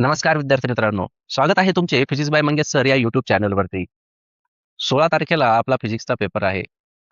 नमस्कार विद्यार्थी मित्रांनो. स्वागत आहे तुमचे फिजिक्स बाय मंगेश सर या युट्यूब चॅनलवरती सोळा तारखेला आपला फिजिक्सचा पेपर आहे.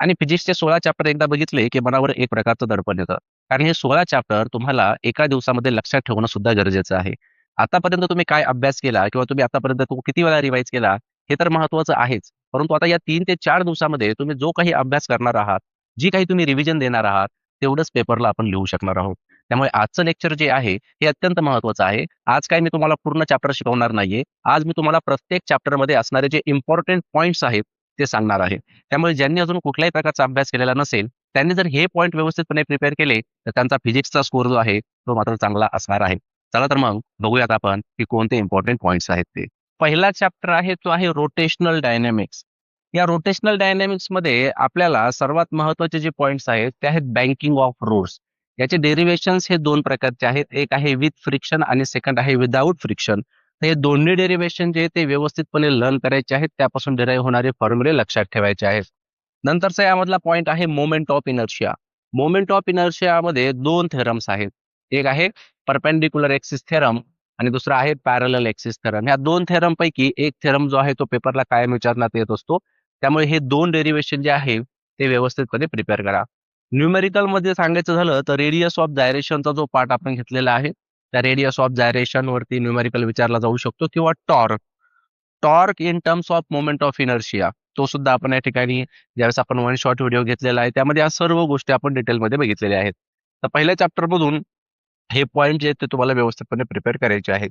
आणि फिजिक्सचे सोळा चॅप्टर एकदा बघितले की मनावर एक प्रकारचं दडपण येतं. कारण हे सोळा चॅप्टर तुम्हाला एका दिवसामध्ये लक्षात ठेवणं सुद्धा गरजेचं आहे. आतापर्यंत तुम्ही काय अभ्यास केला किंवा तुम्ही आतापर्यंत किती वेळा रिवाईज केला हे तर महत्वाचं आहेच. परंतु आता या तीन ते चार दिवसामध्ये तुम्ही जो काही अभ्यास करणार आहात जी काही तुम्ही रिव्हिजन देणार आहात तेवढंच पेपरला आपण लिहू शकणार आहोत. त्यामुळे आजचं लेक्चर जे आहे हे अत्यंत महत्वाचं आहे. आज काय मी तुम्हाला पूर्ण चॅप्टर शिकवणार नाहीये. आज मी तुम्हाला प्रत्येक चॅप्टरमध्ये असणारे जे इम्पॉर्टंट पॉईंट्स आहेत ते सांगणार आहे. त्यामुळे ज्यांनी अजून कुठल्याही प्रकारचा अभ्यास केलेला नसेल त्यांनी जर हे पॉईंट व्यवस्थितपणे प्रिपेअर केले तर त्यांचा फिजिक्सचा स्कोर जो आहे तो मात्र चांगला असणार आहे. चला तर मग बघूयात आपण की कोणते इम्पॉर्टंट पॉईंट्स आहेत ते. पहिला चॅप्टर आहे तो आहे रोटेशनल डायनॅमिक्स या रोटेशनल डायनॅमिक्समध्ये आपल्याला सर्वात महत्त्वाचे जे पॉईंट्स आहेत ते आहेत बँकिंग ऑफ रोड्स याचे डेरिव्हेशन्स हे दोन प्रकारचे आहेत. एक आहे विथ फ्रिक्शन आणि सेकंड आहे विदाऊट फ्रिक्शन तर हे दोन्ही डेरिव्हेशन जे आहे ते व्यवस्थितपणे लर्न करायचे आहेत. त्यापासून डिराईव्ह होणारे फॉर्म्युले लक्षात ठेवायचे आहेत. नंतरचा यामधला पॉईंट आहे moment of inertia moment of इनर्शियामध्ये दोन थेरम्स आहेत. एक आहे परपेंडिक्युलर एक्सिस थेरम आणि दुसरा आहे पॅरल एक्सिस थेरम ह्या दोन थेरम पैकी एक थेरम जो आहे तो पेपरला कायम विचारण्यात येत असतो. त्यामुळे हे दोन डेरिव्हेशन जे आहे ते व्यवस्थितपणे प्रिपेअर करा. न्यूमेरिकलमध्ये सांगायचं झालं तर रेडियस ऑफ जायरेशनचा जो पार्ट आपण घेतलेला आहे त्या रेडियस ऑफ जायरेशन वरती न्यूमेरिकल विचारला जाऊ शकतो किंवा torque torque in terms of moment of inertia तो सुद्धा आपण या ठिकाणी ज्यावेळेस आपण वन शॉर्ट व्हिडिओ घेतलेला आहे त्यामध्ये या सर्व गोष्टी आपण डिटेलमध्ये बघितलेल्या आहेत. तर पहिल्या चॅप्टर मधून हे पॉईंट जे आहेत ते तुम्हाला व्यवस्थितपणे प्रिपेअर करायचे आहेत.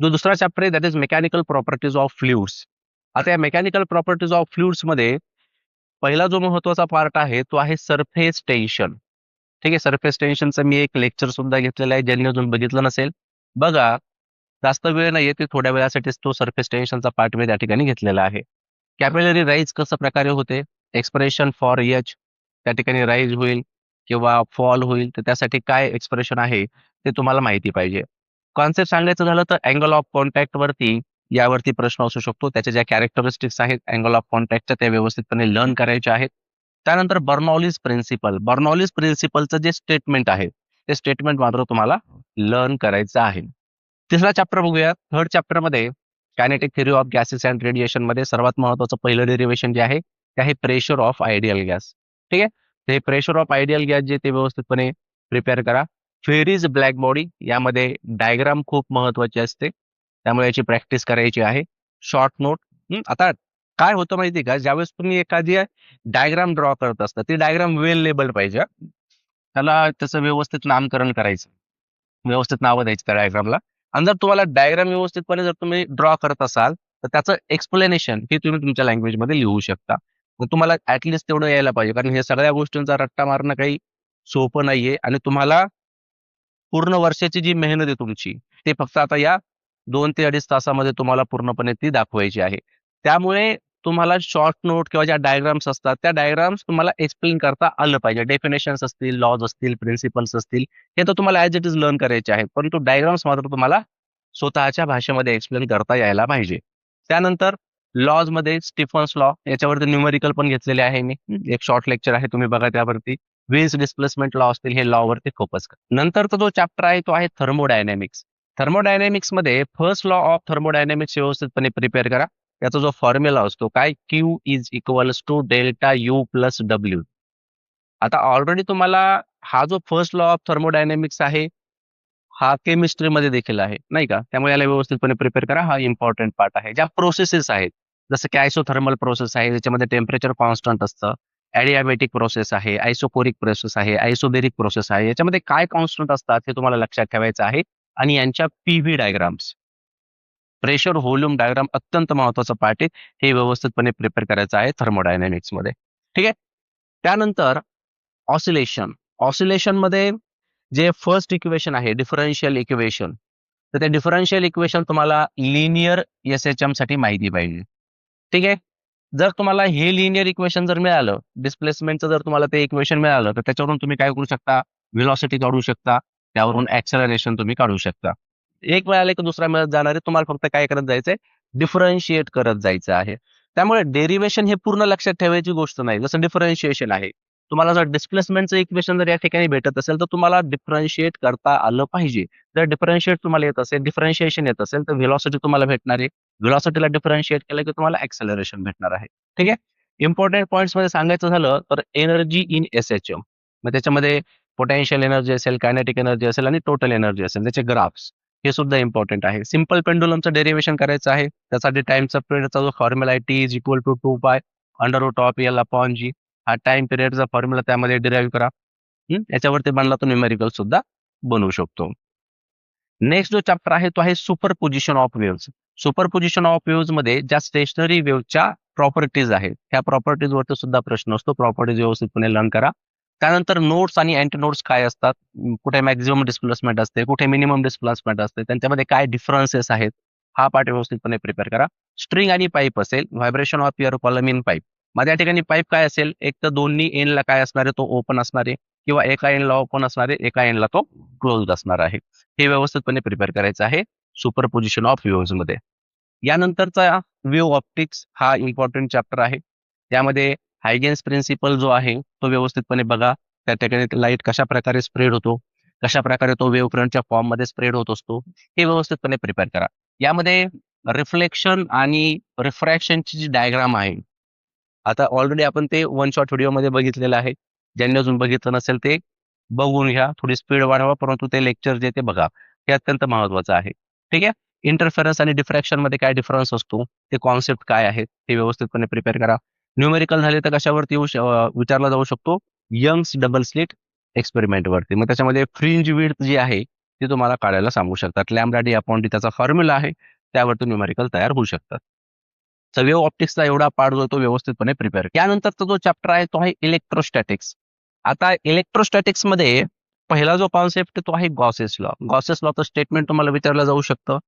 जो दुसरा चॅप्टर आहे that is mechanical properties of fluids आता या मेकॅनिकल प्रॉपर्टीज ऑफ फ्ल्युड्समध्ये पहिला जो महत्त्वाचा पार्ट आहे तो आहे सरफेस टेन्शन ठीक आहे सरफेस टेन्शनचं मी एक लेक्चर सुद्धा घेतलेलं आहे ज्यांनी अजून बघितलं नसेल. बघा जास्त वेळ नाही ते थोड्या वेळासाठीच तो सरफेस टेन्शनचा पार्ट मी त्या ठिकाणी घेतलेला आहे. कॅपिलरी राईज कसं प्रकारे होते? एक्सप्रेशन फॉर एच त्या ठिकाणी राईज होईल किंवा फॉल होईल तर त्यासाठी काय एक्सप्रेशन आहे ते तुम्हाला माहिती पाहिजे. कॉन्सेप्ट सांगायचं झालं तर अँगल ऑफ कॉन्टॅक्ट वरती यावरती प्रश्न असू शकतो. त्याच्या ज्या कॅरेक्टरिस्टिक्स आहेत अँगल ऑफ कॉन्टॅक्टच्या त्या व्यवस्थितपणे लर्न करायच्या आहेत. त्यानंतर बर्नॉलिस प्रिन्सिपल बर्नॉलिस प्रिन्सिपलचं जे स्टेटमेंट आहे ते स्टेटमेंट मात्र तुम्हाला लर्न करायचं आहे. तिसरा चॅप्टर बघूया third चॅप्टरमध्ये kinetic theory of gases and रेडिएशनमध्ये सर्वात महत्वाचं पहिलं डेरिव्हेशन जे आहे ते आहे प्रेशर ऑफ आयडियल गॅस ठीक आहे? हे प्रेशर ऑफ आयडियल गॅस जे ते व्यवस्थितपणे प्रिपेअर करा. फेरीज ब्लॅक बॉडी यामध्ये डायग्राम खूप महत्वाची असते. त्यामुळे याची प्रॅक्टिस करायची आहे. शॉर्ट नोट आता काय होतं माहिती का? ज्यावेळेस तुम्ही एखादी डायग्राम ड्रॉ करत असता ती डायग्राम वेल लेबल पाहिजे त्याला त्याचं व्यवस्थित नामकरण करायचं. व्यवस्थित नावं द्यायची त्या डायग्रामला आणि जर तुम्हाला डायग्राम व्यवस्थितपणे जर तुम्ही ड्रॉ करत असाल तर त्याचं एक्सप्लेनेशन हे तुम्ही तुमच्या लँग्वेजमध्ये लिहू शकता. मग तुम्हाला ऍटलिस्ट तेवढं यायला पाहिजे कारण हे सगळ्या गोष्टींचा रट्टा मारणं काही सोपं नाहीये. आणि तुम्हाला पूर्ण वर्षाची जी मेहनत आहे तुमची ते फक्त आता या दोन ते अडीच तासामध्ये तुम्हाला पूर्णपणे ती दाखवायची आहे. त्यामुळे तुम्हाला शॉर्ट नोट किंवा ज्या डायग्राम्स असतात त्या डायग्राम्स तुम्हाला एक्सप्लेन करता आलं पाहिजे. डेफिनेशन्स असतील लॉज असतील प्रिन्सिपल्स असतील हे तर तुम्हाला ॲज इट इज लर्न करायचे आहे. परंतु डायग्राम्स मात्र तुम्हाला स्वतःच्या भाषेमध्ये एक्सप्लेन करता यायला पाहिजे. त्यानंतर लॉजमध्ये स्टिफन्स लॉ याच्यावरती न्यूमेरिकल पण घेतलेले आहे मी. एक शॉर्ट लेक्चर आहे तुम्ही बघा त्यावरती. विन्स डिस्प्लेसमेंट लॉ असतील हे लॉ वरती फोकस करा. नंतरचा जो चॅप्टर आहे तो आहे थर्मोडायनॅमिक्स थर्मोडायनॅमिक्समध्ये फर्स्ट लॉ ऑफ थर्मोडायनॅमिक्स व्यवस्थितपणे प्रिपेअर करा. याचा जो फॉर्म्युला असतो काय? Q is equals to delta U plus W आता ऑलरेडी तुम्हाला हा जो फर्स्ट लॉ ऑफ थर्मोडायनॅमिक्स आहे हा केमिस्ट्रीमध्ये देखील आहे नाही का? त्यामुळे याला व्यवस्थितपणे प्रिपेअर करा. हा इम्पॉर्टंट पार्ट आहे. ज्या प्रोसेसेस आहेत जसं की आयसोथर्मल प्रोसेस आहे ज्याच्यामध्ये टेम्परेचर कॉन्स्टंट असतं ॲडियाबेटिक प्रोसेस आहे आयसोकोरिक प्रोसेस आहे आयसोबेरिक प्रोसेस आहे याच्यामध्ये काय कॉन्स्टंट असतात हे तुम्हाला लक्षात ठेवायचं आहे. आणि यांच्या PV diagrams pressure volume diagram अत्यंत महत्त्वाचा पार्ट आहे. हे व्यवस्थितपणे प्रिपेअर करायचं आहे थर्मोडायनॅमिक्समध्ये. ठीक? आहे त्यानंतर ऑसिलेशन ऑसिलेशनमध्ये जे फर्स्ट इक्वेशन आहे डिफरन्शियल इक्वेशन तर ते डिफरन्शियल इक्वेशन तुम्हाला लिनियर एस एच एमसाठी माहिती पाहिजे. ठीक? आहे जर तुम्हाला हे लिनियर इक्वेशन जर मिळालं डिस्प्लेसमेंटचं जर तुम्हाला ते इक्वेशन मिळालं तर त्याच्यावरून तुम्ही काय करू शकता? व्हिलॉसिटी काढू शकता. त्यावरून ऍक्सलरेशन तुम्ही काढू शकता. एक मिळाले की दुसरा मिळत जाणारे तुम्हाला फक्त काय करत जायचंय? डिफरन्शिएट करत जायचं आहे. त्यामुळे डेरिवेशन हे पूर्ण लक्षात ठेवायची गोष्ट नाही. जसं डिफरन्शिएशन आहे. तुम्हाला जर डिस्प्लेसमेंटचं इक्वेशन जर या ठिकाणी भेटत असेल तर तुम्हाला डिफरन्शिएट करता आलं पाहिजे. जर डिफरन्शिएट तुम्हाला येत असेल डिफरन्शिएशन येत असेल तर व्हिलॉसिटी तुम्हाला भेटणार आहे. व्हिलॉसिटीला डिफरन्शिएट केलं की तुम्हाला ऍक्सेलरेशन भेटणार आहे. ठीक आहे? इम्पॉर्टंट पॉईंट्समध्ये सांगायचं झालं तर energy in S H M मग त्याच्यामध्ये पोटेन्शियल एनर्जी असेल कायनेटिक एनर्जी असेल आणि टोटल एनर्जी असेल. त्याचे ग्राफ्स हे सुद्धा इम्पॉर्टंट आहे. सिंपल पेंडुलमचं डेरिव्हेशन करायचं आहे. त्यासाठी टाइमचा पिरियडचा जो फॉर्म्युला आहे T is equal to two pi under root of L upon G हा टाइम पिरियडचा फॉर्म्युला त्यामध्ये डिराईव्ह करा. याच्यावरती बनला तो न्यूमेरिकल सुद्धा बनवू शकतो. नेक्स्ट जो चॅप्टर आहे तो आहे super position of waves super position of वेव्जमध्ये ज्या स्टेशनरी वेव्हच्या प्रॉपर्टीज आहेत त्या प्रॉपर्टीज वरती सुद्धा प्रश्न असतो. प्रॉपर्टीज व्यवस्थितपणे लर्न करा. त्यानंतर नोट्स आणि अँटी नोट्स काय असतात? कुठे मॅक्झिमम डिस्प्लेसमेंट असते कुठे मिनिमम डिस्प्लेसमेंट असते त्यांच्यामध्ये काय डिफरन्सेस आहेत? हा पार्ट व्यवस्थितपणे प्रिपेअर करा. स्ट्रिंग आणि पाईप असेल vibration of your column in पाईपमध्ये या ठिकाणी पाईप काय असेल? एक तर दोन्ही एनला काय असणार आहे? तो ओपन असणार आहे. किंवा एका एनला ओपन असणार आहे एका एनला तो क्लोज असणार आहे. हे व्यवस्थितपणे प्रिपेअर करायचं आहे सुपर पोजिशन ऑफ व्ह्यूजमध्ये. यानंतरचा व्ह्यू ऑप्टिक्स हा इम्पॉर्टंट चॅप्टर आहे. त्यामध्ये हायगेन्स प्रिन्सिपल जो आहे तो व्यवस्थितपणे बघा. त्या ठिकाणी लाइट कशा प्रकारे स्प्रेड होतो? कशा प्रकारे तो वेव्ह फ्रंटच्या फॉर्ममध्ये स्प्रेड होत असतो? हे व्यवस्थितपणे प्रिपेअर करा. यामध्ये रिफ्लेक्शन आणि रिफ्रॅक्शनची जी डायग्राम आहे आता ऑलरेडी आपण ते वन शॉट व्हिडिओमध्ये बघितलेलं आहे. ज्यांनी अजून बघितलं नसेल ते बघून घ्या. थोडी स्पीड वाढवा परंतु ते लेक्चर जे ते बघा. हे अत्यंत महत्वाचं आहे. ठीक आहे? इंटरफेरन्स आणि डिफ्रॅक्शनमध्ये काय डिफरन्स असतो? ते कॉन्सेप्ट काय आहेत? ते व्यवस्थितपणे प्रिपेअर करा. न्यूमेरिकल झाले तर कशावरती येऊ विचारला जाऊ शकतो? यंग्स डबल स्लिट एक्सपेरिमेंटवरती मग त्याच्यामध्ये फ्रिंज विड्थ जी आहे ती तुम्हाला काढायला सांगू शकतात. लॅमडा डी अपॉन डी त्याचा फॉर्म्युला आहे. त्यावरती न्यूमेरिकल तयार होऊ शकतात. तर वेव्ह ऑप्टिक्सचा एवढा पार्ट जो तो व्यवस्थितपणे प्रिपेअर त्यानंतरचा जो चॅप्टर आहे तो आहे इलेक्ट्रोस्टॅटिक्स आता इलेक्ट्रोस्टॅटिक्समध्ये पहिला जो कॉन्सेप्ट तो आहे गॉसेस लॉ गॉसेस लॉचं स्टेटमेंट तुम्हाला विचारलं जाऊ शकतं.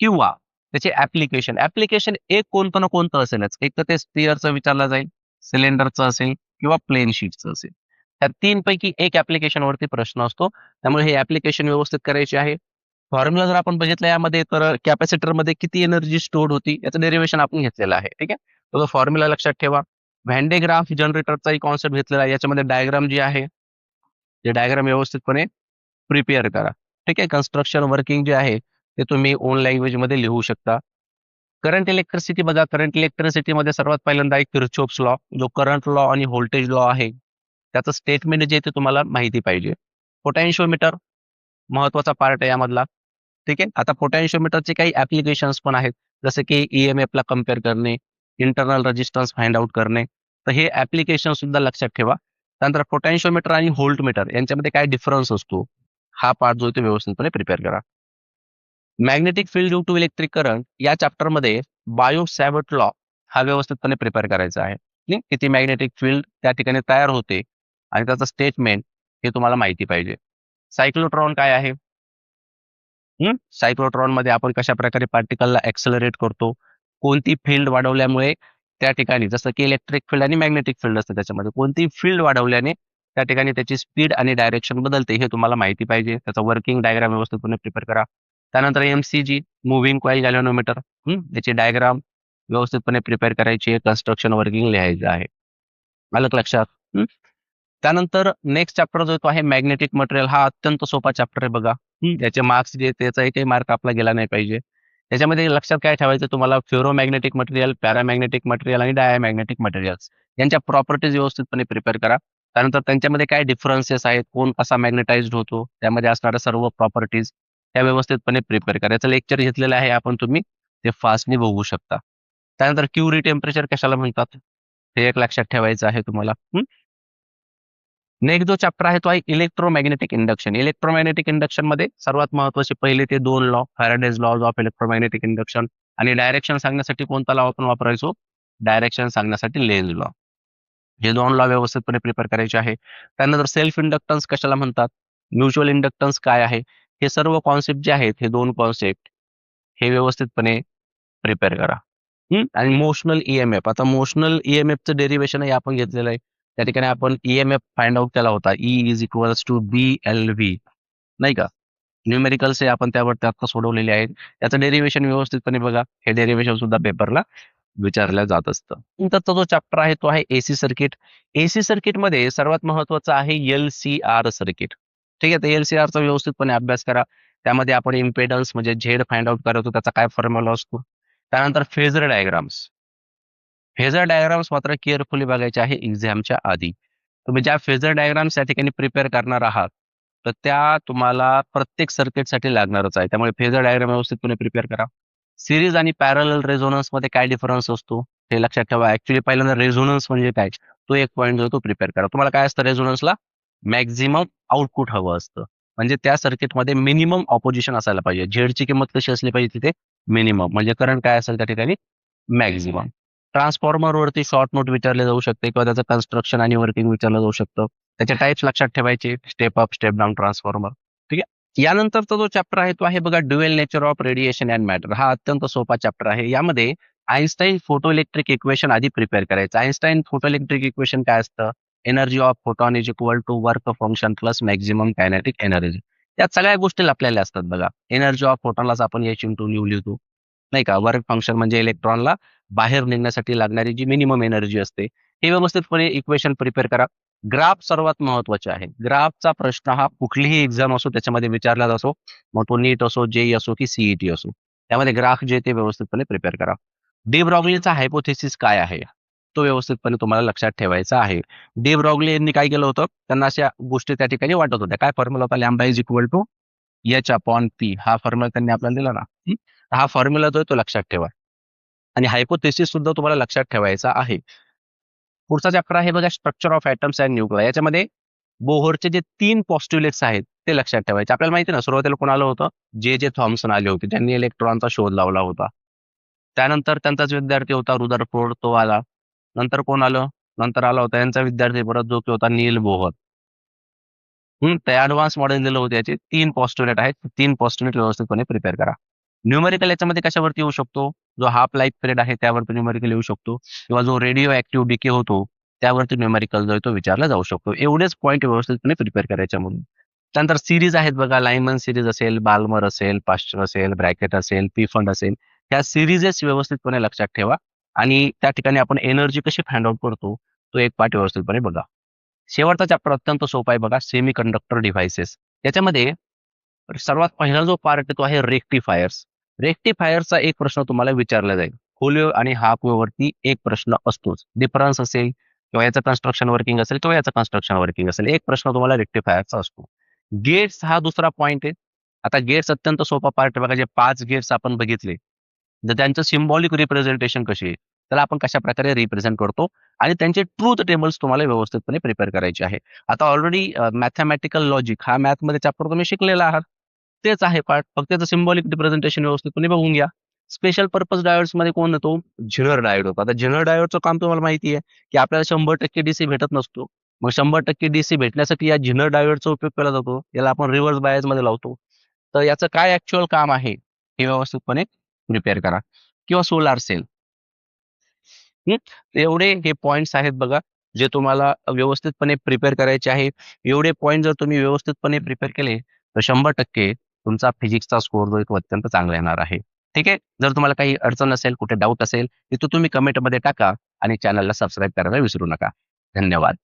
किंवा त्याचे ऍप्लिकेशन ऍप्लिकेशन एक कोणतं ना कोणतं असेलच. एक तर ते स्टिअरचं विचारलं जाईल सिलेंडरचं असेल किंवा प्लेन शीटचं असेल. त्या तीन पैकी एक ऍप्लिकेशन वरती प्रश्न असतो. त्यामुळे हे ऍप्लिकेशन व्यवस्थित करायचे आहे. फॉर्म्युला जर आपण बघितला यामध्ये तर कॅपॅसिटरमध्ये किती एनर्जी स्टोअर होती याचं डेरिव्हेशन आपण घेतलेलं आहे. ठीक आहे? तो फॉर्म्युला लक्षात ठेवा. व्हॅन्डेग्राफ जनरेटरचाही कॉन्सेप्ट घेतलेला आहे. याच्यामध्ये डायग्राम जी आहे ते डायग्राम व्यवस्थितपणे प्रिपेअर करा. ठीक आहे? कन्स्ट्रक्शन वर्किंग जे आहे ते तुम्ही ओन लँग्वेजमध्ये लिहू शकता. करंट इलेक्ट्रिसिटी बघा करंट इलेक्ट्रिसिटी मध्ये सर्वात पहिल्यांदा एक किरचोप्स लॉ जो करंट लॉ आणि व्होल्टेज लॉ आहे त्याचं स्टेटमेंट जे आहे ते तुम्हाला माहिती पाहिजे. पोटॅन्शिओमीटर महत्त्वाचा पार्ट आहे यामधला. ठीक आहे? आता पोटॅन्शिओमीटरचे काही ऍप्लिकेशन्स पण आहेत. जसे की ई एम ला कंपेअर करणे इंटरनल रेजिस्टन्स फाइंड आउट करणे. तर हे ऍप्लिकेशन सुद्धा लक्षात ठेवा. त्यानंतर पोटॅन्शिओमीटर आणि होल्टमीटर यांच्यामध्ये काय डिफरन्स असतो? हा पार्ट जो आहे तो व्यवस्थितपणे प्रिपेअर करा. Magnetic field due to electric current या चॅप्टरमध्ये बायो सॅवट लॉ हा व्यवस्थितपणे प्रिपेअर करायचा आहे. ठीक? किती मॅग्नेटिक फील्ड त्या ठिकाणी तयार होते आणि त्याचं स्टेटमेंट हे तुम्हाला माहिती पाहिजे. सायक्लोट्रॉन काय आहे? सायक्लोट्रॉनमध्ये आपण कशा प्रकारे पार्टिकलला ऍक्सलरेट करतो? कोणती फील्ड वाढवल्यामुळे त्या ठिकाणी जसं की इलेक्ट्रिक फील्ड आणि मॅग्नेटिक फील्ड असते त्याच्यामध्ये कोणती फील्ड वाढवल्याने त्या ठिकाणी त्याची स्पीड आणि डायरेक्शन बदलते हे तुम्हाला माहिती पाहिजे. त्याचं वर्किंग डायग्राम व्यवस्थितपणे प्रिपेअर करा. त्यानंतर एमसीजी मुव्हिंग कॉईल गॅलोनोमीटर याची डायग्राम व्यवस्थितपणे प्रिपेअर करायची आहे कन्स्ट्रक्शन वर्किंग लिहायचं आहे. आलं लक्षात त्यानंतर नेक्स्ट चॅप्टर जो आहे तो आहे मॅग्नेटिक मटेरियल हा अत्यंत सोपा चॅप्टर आहे बघा. त्याचे मार्क्स जे त्याचा एकही मार्क आपला गेला नाही पाहिजे. त्याच्यामध्ये लक्षात काय ठेवायचं तुम्हाला? फ्युरोमॅग्नेटिक मटेरियल पॅरामॅग्नेटिक मटेरियल आणि डायमॅग्नेटिक मटेरियल्स यांच्या प्रॉपर्टीज व्यवस्थितपणे प्रिपेअर करा. त्यानंतर त्यांच्यामध्ये काय डिफरन्सेस आहेत? कोण कसा मॅग्नेटाइज्ड होतो? त्यामध्ये असणाऱ्या सर्व प्रॉपर्टीज त्या व्यवस्थितपणे प्रिपेअर करा. याचं लेक्चर घेतलेलं आहे आपण तुम्ही ते फास्टली बघू शकता. त्यानंतर क्युरी टेम्परेचर कशाला म्हणतात? हे एक लक्षात ठेवायचं आहे तुम्हाला. नेक्स्ट जो चॅप्टर आहे तो आहे इलेक्ट्रोमॅग्नेटिक इंडक्शन इलेक्ट्रोमॅग्नेटिक इंडक्शनमध्ये सर्वात महत्त्वाचे पहिले ते दोन law Faraday's laws of electromagnetic induction आणि डायरेक्शन सांगण्यासाठी कोणता लॉ आपण वापरायचो? डायरेक्शन सांगण्यासाठी लेन्स लॉ हे दोन लॉ व्यवस्थितपणे प्रिपेअर करायचे आहे. त्यानंतर सेल्फ इंडक्टन्स कशाला म्हणतात? म्युच्युअल इंडक्टन्स काय आहे? हे सर्व कॉन्सेप्ट जे आहेत हे दोन कॉन्सेप्ट हे व्यवस्थितपणे प्रिपेअर करा. आणि मोशनल ईएमएफ आता मोशनल ईएमएफचं डेरिव्हेशन हे आपण घेतलेलं आहे. त्या ठिकाणी आपण ईएमएफ फाइंड आउट केला होता. E is equals to B L V नाही का? न्यूमेरिकल्स हे आपण त्यावरती आता सोडवलेले आहेत. त्याचं डेरिव्हेशन व्यवस्थितपणे बघा. हे डेरिव्हेशन सुद्धा पेपरला विचारलं जात असतं. नंतरचा जो चॅप्टर आहे तो आहे एसी सर्किट एसी सर्किटमध्ये सर्वात महत्वाचं आहे एल सी आर सर्किट ठीक आहे तर एलसीआरचा व्यवस्थितपणे अभ्यास करा. त्यामध्ये आपण इम्पेडन्स म्हणजे झेड फाइंड आउट करतो त्याचा काय फॉर्म्युला असतो. त्यानंतर फेजर डायग्राम्स फेजर डायग्राम्स मात्र केअरफुली बघायचे आहे एक्झामच्या आधी. तुम्ही ज्या फेजर डायग्राम्स या ठिकाणी प्रिपेअर करणार आहात तर त्या तुम्हाला प्रत्येक सर्किटसाठी लागणारच आहे. त्यामुळे फेजर डायग्राम व्यवस्थितपणे प्रिपेअर करा. सिरीज आणि पॅरल रेझोनन्समध्ये काय डिफरन्स असतो? हे लक्षात ठेवा. ऍक्च्युली पहिल्यांदा रेझोनन्स म्हणजे काय? तो एक पॉईंट जो तो प्रिपेअर करा. तुम्हाला काय असतं रेझोनन्सला मॅक्झिमम आउटपुट हवं असतं. म्हणजे त्या सर्किटमध्ये मिनिमम ऑपोजिशन असायला पाहिजे. झेडची किंमत कशी असली पाहिजे तिथे? मिनिमम. म्हणजे करंट काय असेल त्या ठिकाणी? मॅक्झिमम. ट्रान्सफॉर्मर वरती शॉर्ट नोट विचारले जाऊ शकते किंवा त्याचं कन्स्ट्रक्शन आणि वर्किंग विचारलं जाऊ शकतं. त्याचे टाईप्स लक्षात ठेवायचे. Step up step down transformer. ठीक आहे? यानंतरचा जो चॅप्टर आहे तो आहे बघा dual nature of radiation and matter. हा अत्यंत सोपा चॅप्टर आहे. यामध्ये आईन्स्टाईन फोटो इलेक्ट्रिक इक्वेशन आधी प्रिपेअर करायचं. आईन्स्टाईन फोटो इलेक्ट्रिक इक्वेशन काय असतं? Energy of photon is equal to work function plus maximum kinetic energy या सगळ्या गोष्टी आपल्याला असतात बघा. एनर्जी ऑफ फोटॉनलाच आपण एच इंटू लिहू लिहितो. नाही का? वर्क फंक्शन म्हणजे इलेक्ट्रॉनला बाहेर निघण्यासाठी लागणारी जी मिनिमम एनर्जी असते हे व्यवस्थितपणे इक्वेशन प्रिपेअर करा. ग्राफ सर्वात महत्त्वाचे आहे. ग्राफचा प्रश्न हा कुठलीही एक्झाम असो त्याच्यामध्ये विचारला जातो. मग तो नीट असो जेई असो की सीईटी असो. त्यामध्ये ग्राफ जे ते व्यवस्थितपणे प्रिपेअर करा. डी ब्रॉगलीचा हायपोथेसिस काय आहे? तो व्यवस्थितपणे तुम्हाला लक्षात ठेवायचा आहे. डी ब्रॉगली यांनी काय केलं होतं? त्यांना अशा गोष्टी त्या ठिकाणी वाटत होत्या. काय फॉर्म्युला होता? Lambda is equal to H upon P हा फॉर्म्युला त्यांनी आपल्याला दिला ना? हा? फॉर्म्युला जो आहे तो लक्षात ठेवा. आणि हायपोथेसिस सुद्धा तुम्हाला लक्षात ठेवायचा आहे. पुढचा चॅप्टर आहे बघा structure of atoms and nuclei याच्यामध्ये बोहोरचे जे तीन पॉस्ट्युलेट्स आहेत ते लक्षात ठेवायचे. आपल्याला माहिती ना सुरुवातीला कोण आलं होतं? जे जे थॉम्सन आले होते. त्यांनी इलेक्ट्रॉनचा शोध लावला होता. त्यानंतर त्यांचाच विद्यार्थी होता रुदरफोर्ड तो आला. नंतर कोण आलं? नंतर आला होता यांचा विद्यार्थी परत जो की होता नील बोहर. हम्म ते ऍडव्हान्स मॉडेल दिलं होतं याचे. तीन पॉस्ट्युलेट आहेत. तीन पॉस्ट्युलेट व्यवस्थितपणे प्रिपेअर करा. न्यूमेरिकल याच्यामध्ये कशावरती येऊ शकतो? जो हाफ लाईफ पिरियड आहे त्यावरती न्यूमेरिकल येऊ शकतो. किंवा जो रेडिओ ऍक्टिव्ह डिके होतो त्यावरती न्यूमेरिकल जो आहे तो विचारला जाऊ शकतो. एवढेच पॉईंट व्यवस्थितपणे प्रिपेअर करायच्या म्हणून त्यानंतर सिरीज आहेत बघा. लायमन सिरीज असेल बाल्मर असेल पास्टर असेल ब्रॅकेट असेल पी फंड असेल. ह्या सिरीजेस व्यवस्थितपणे लक्षात ठेवा. आणि त्या ठिकाणी आपण एनर्जी कशी फाइंड आउट करतो तो एक पाठ व्यवस्थितपणे बघा. शेवटचा चॅप्टर अत्यंत सोपा आहे बघा सेमी कंडक्टर डिव्हाइसेस याच्यामध्ये सर्वात पहिला जो पार्ट तो आहे रेक्टिफायर्स रेक्टिफायरचा एक प्रश्न तुम्हाला विचारला जाईल. फुल वेव्ह आणि हाफ वेव्ह एक प्रश्न असतोच. डिफरन्स असेल किंवा याचं कन्स्ट्रक्शन वर्किंग असेल किंवा याचं कन्स्ट्रक्शन वर्किंग असेल. एक प्रश्न तुम्हाला रेक्टिफायरचा असतो. गेट्स हा दुसरा पॉईंट आहे. आता गेट्स अत्यंत सोपा पार्ट बघा जे पाच गेट्स आपण बघितले. तर त्यांचं सिम्बॉलिक रिप्रेझेंटेशन कशी आहे त्याला आपण कशा प्रकारे रिप्रेझेंट करतो आणि त्यांचे ट्रूथ टेबल्स तुम्हाला व्यवस्थितपणे प्रिपेअर करायचे आहे. आता ऑलरेडी मॅथमॅटिकल लॉजिक हा मॅथमध्ये चॅप्टर तुम्ही शिकलेला आहात. तेच आहे पार्ट फक्त त्याचं सिम्बॉलिक रिप्रेझेंटेशन व्यवस्थितपणे बघून घ्या. स्पेशल पर्पज डायोड्समध्ये कोण येतो? झिनर डायोड होतो. आता झिनर डायोडचं काम तुम्हाला माहिती आहे की आपल्याला शंभर टक्के डीसी भेटत नसतो. मग शंभर टक्के डीसी भेटण्यासाठी या झिनर डायोडचा उपयोग केला जातो. याला आपण रिव्हर्स बायसमध्ये लावतो. तर याचं काय ऍक्च्युअल काम आहे हे व्यवस्थितपणे प्रिपेअर करा. किंवा सोलार सेल एवढे हे पॉइंट्स आहेत बघा जे तुम्हाला व्यवस्थितपणे प्रिपेअर करायचे आहे. एवढे पॉईंट जर तुम्ही व्यवस्थितपणे प्रिपेअर केले तर शंभर टक्के तुमचा फिजिक्सचा स्कोर जो तो अत्यंत चांगला येणार आहे. ठीक आहे? जर तुम्हाला काही अडचण असेल कुठे डाऊट असेल तर तुम्ही कमेंटमध्ये टाका आणि चॅनलला सबस्क्राईब करायला विसरू नका. धन्यवाद.